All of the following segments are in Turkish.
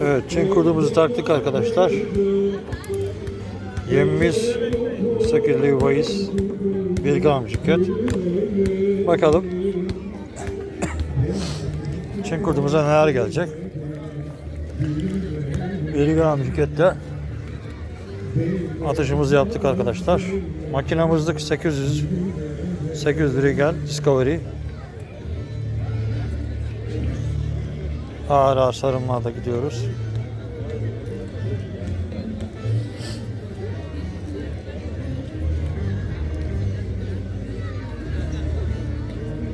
Evet, çin kurdumuzu taktık arkadaşlar. Yemimiz 8 Levi's 1 gram şirket. Bakalım. Çin kurdumuza neler gelecek? 1 gram şirkette atışımızı yaptık arkadaşlar. Makinamızlık 800 800 Regal Discovery. Ağır ağır sarımlarda gidiyoruz.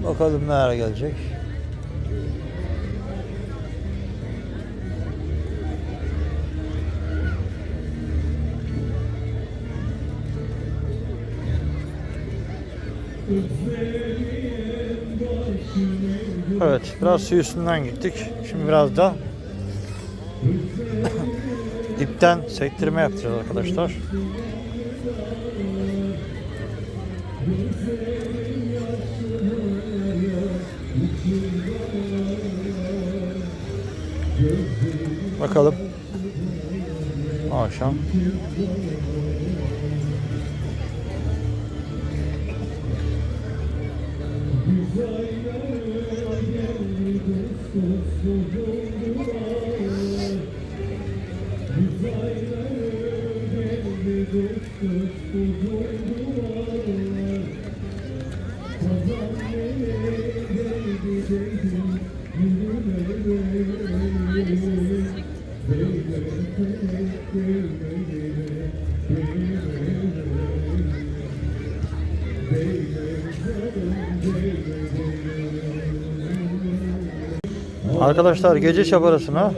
Bakalım nereye gelecek. Evet, biraz su üstünden gittik. Şimdi biraz da dipten sektirme yapacağız arkadaşlar. Bakalım. Akşam. Arkadaşlar gece çabarasına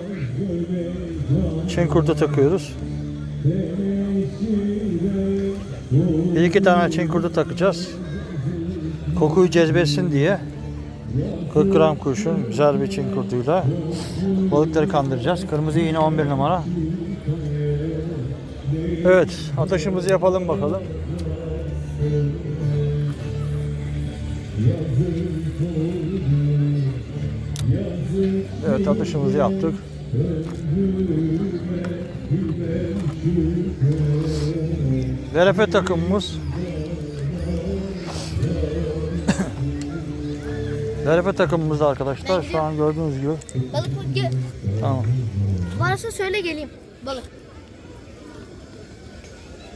Çin kurdu takıyoruz. Bir iki tane Çin kurdu takacağız. Kokuyu cezbetsin diye 40 gram kurşun güzel bir Çin kurduyla balıkları kandıracağız. Kırmızı iğne 11 numara. Evet ateşimizi yapalım bakalım. Evet atışımızı yaptık. VRF takımımız VRF takımımız arkadaşlar şu an gördüğünüz gibi Balık gö- tamam. varsa söyle geleyim. Balık.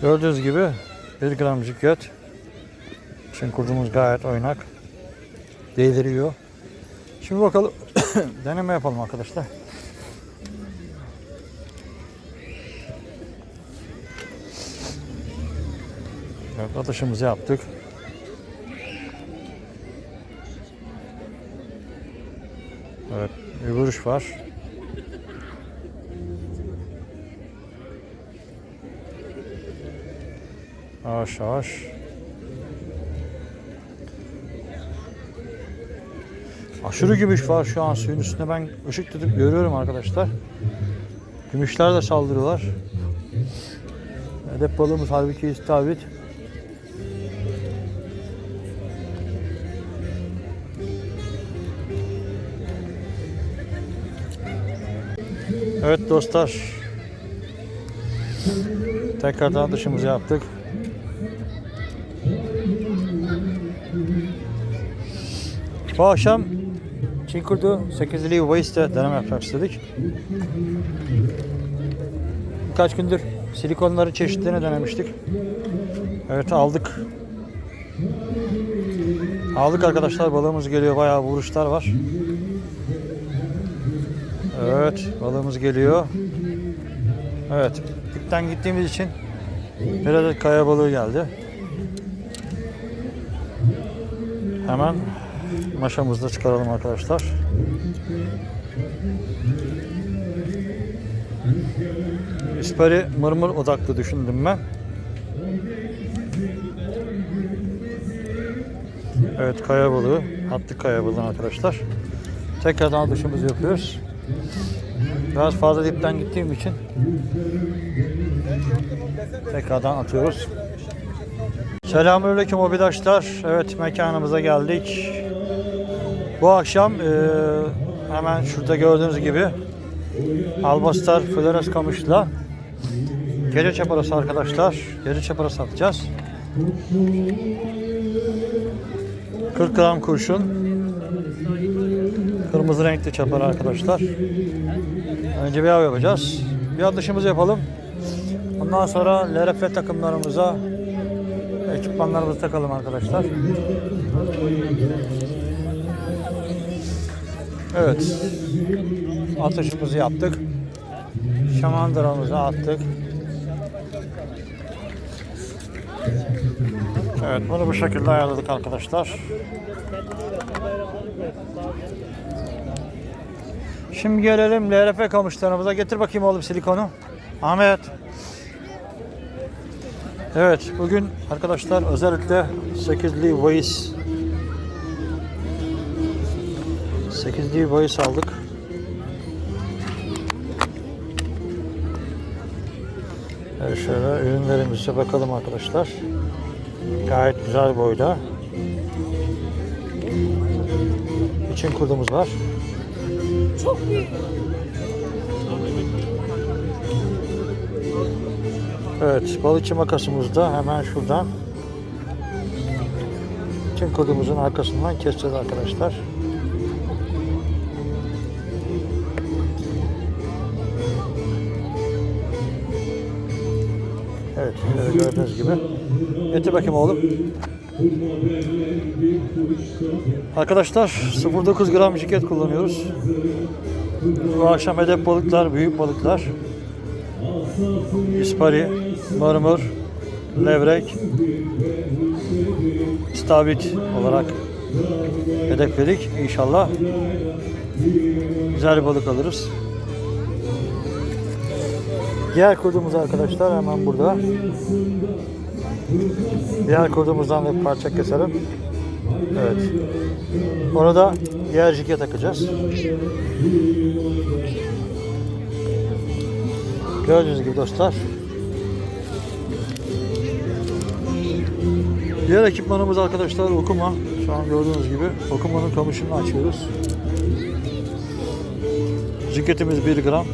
Gördüğünüz gibi 1 gramcık göt. Şimdi kurdumuz gayet oynak. Değdiriyor. Şimdi bakalım deneme yapalım arkadaşlar. Evet, atışımızı yaptık. Evet, bir vuruş var. Yavaş yavaş. Aşırı gümüş var şu an suyun üstünde. Ben ışık tutup görüyorum arkadaşlar. Gümüşler de saldırıyorlar. Hedef balığımız halbuki istavrit. Evet dostlar. Tekrardan dışımızı yaptık. Bu akşam Çin kurdu 8'li Levi's'te deneme yapmak istedik. Birkaç gündür silikonların çeşitlerini denemiştik. Evet aldık. Aldık arkadaşlar balığımız geliyor bayağı vuruşlar var. Evet balığımız geliyor. Evet dipten gittiğimiz için bir adet kaya balığı geldi. Hemen maşamızda çıkaralım arkadaşlar. İspari mırmır odaklı düşündüm ben. Evet kaya balığı. Attık kaya balığı arkadaşlar. Tekrardan dışımızı yapıyoruz. Biraz fazla dipten gittiğim için tekrardan atıyoruz. Selamünaleyküm abidaşlar. Evet mekanımıza geldik. Bu akşam eee, hemen şurada gördüğünüz gibi Albastar Flores Kamış'la gece çaparası arkadaşlar. Gece çaparası atacağız. 40 gram kurşun. Kırmızı renkli çapar arkadaşlar. Önce bir av yapacağız. Bir atışımızı yapalım. Ondan sonra LRF takımlarımıza ekipmanlarımızı takalım arkadaşlar. Evet. Atışımızı yaptık. Şamandıramızı attık. Evet bunu bu şekilde ayarladık arkadaşlar. Şimdi gelelim LRF kamışlarımıza. Getir bakayım oğlum silikonu. Ahmet. Evet bugün arkadaşlar özellikle 8'li Waze 8'li Waze aldık. Evet şöyle ürünlerimize bakalım arkadaşlar. Gayet güzel boyda. İçin kurdumuz var. Çok büyük. Evet, balıkçı makasımız da hemen şuradan. Çin kurdumuzun arkasından keseceğiz arkadaşlar. Evet, şöyle gördüğünüz gibi. Getir bakayım oğlum. Arkadaşlar 0.9 gram jiket kullanıyoruz. Bu akşam hedef balıklar, büyük balıklar. İspari, marmur, levrek, istavrit olarak hedefledik. İnşallah güzel bir balık alırız. Diğer kurdumuz arkadaşlar hemen burada. Diğer kurdumuzdan da bir parça keselim. Evet. Onu da diğer jike takacağız. Gördüğünüz gibi dostlar. Diğer ekipmanımız arkadaşlar okuma. Şu an gördüğünüz gibi okumanın kamışını açıyoruz. Ciketimiz 1 gram.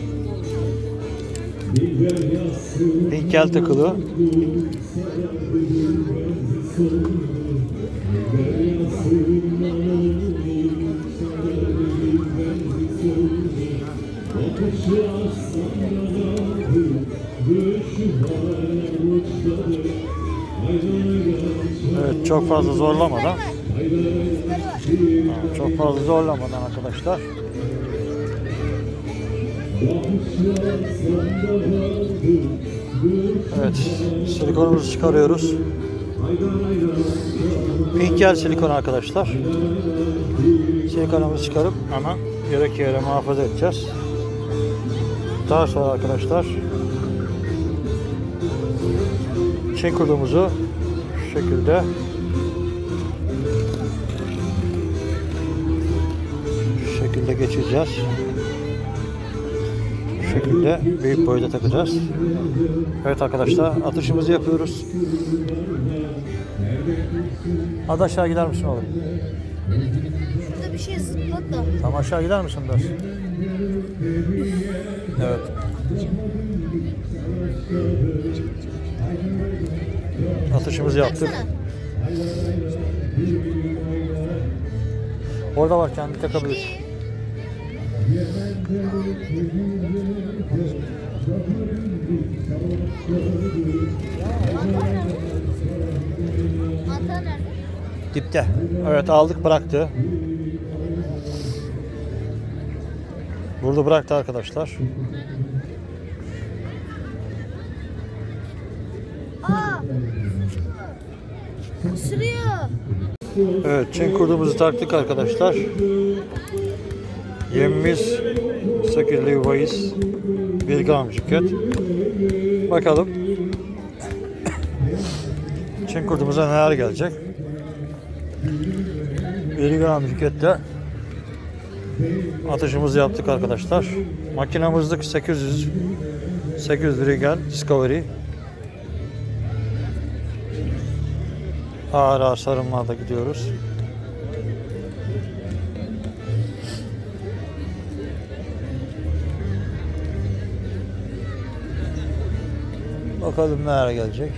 Pinkel takılı. Evet çok fazla zorlamadan. Çok fazla zorlamadan arkadaşlar. Evet silikonumuzu çıkarıyoruz. Pinkel silikon arkadaşlar. Silikonumuzu çıkarıp hemen gerekli yere muhafaza edeceğiz. Daha sonra arkadaşlar Çin kurdumuzu şu şekilde şu şekilde geçeceğiz. Şekilde büyük boyda takacağız. Evet arkadaşlar atışımızı yapıyoruz. Hadi aşağı gider misin oğlum? Şurada bir şey zıplat da. Tam aşağı gider misin biraz? Evet. Atışımızı yaptık. Orada var kendi takabilirsin. Dipte. Evet aldık bıraktı. Burada bıraktı arkadaşlar. Aa! Isırıyor. Evet Çin kurdumuzu taktık arkadaşlar. Yemimiz 8'li Weiss 1 gram ciket. Bakalım Çin kurdumuza neler gelecek. 1 gram ciketle atışımızı yaptık arkadaşlar. Makinamızlık 800 800 Regal Discovery. Ağır ağır sarımlarda gidiyoruz. Bakalım neler gelecek.